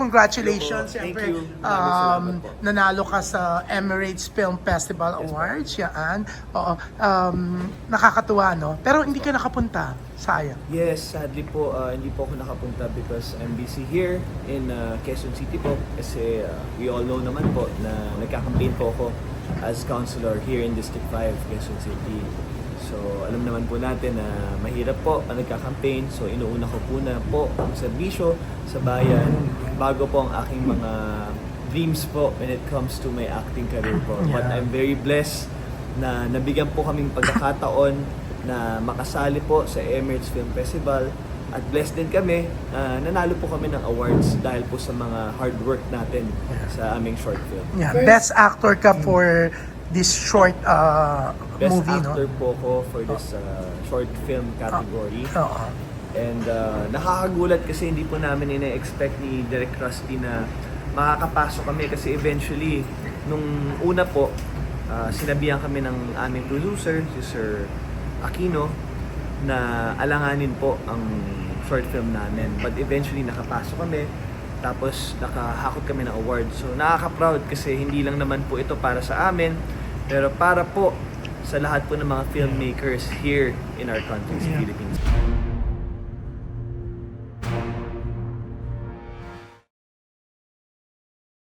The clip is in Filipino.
congratulations. Thank Siyempre, you. Um, nanalo ka sa Emirates Film Festival Awards. Yan. Oo. Um, nakakatuwa, no? Pero hindi ka nakapunta. Sayang. Yes, sadly po, uh, hindi po ako nakapunta because I'm busy here in uh, Quezon City po. Kasi uh, we all know naman po na nagka-campaign po ako as councilor here in District 5, Quezon City. Alam naman po natin na mahirap po ang nagka-campaign. So, inuuna ko po na po ang serbisyo sa bayan bago po ang aking mga dreams po when it comes to my acting career po. But Yeah. I'm very blessed na nabigyan po kaming pagkakataon na makasali po sa Emirates Film Festival at blessed din kami na nanalo po kami ng awards dahil po sa mga hard work natin sa aming short film. Yeah. Best actor ka for this short uh, Best movie, actor no? po ko for this uh, short film category. Oo. And uh, nakakagulat kasi hindi po namin ina-expect ni Direk Rusty na makakapasok kami kasi eventually, nung una po, uh, sinabihan kami ng aming producer, si Sir Aquino, na alanganin po ang short film namin. But eventually nakapasok kami, tapos nakahakot kami ng award. So nakaka-proud kasi hindi lang naman po ito para sa amin, pero para po sa lahat po ng mga filmmakers here in our country, sa Yeah. Philippines.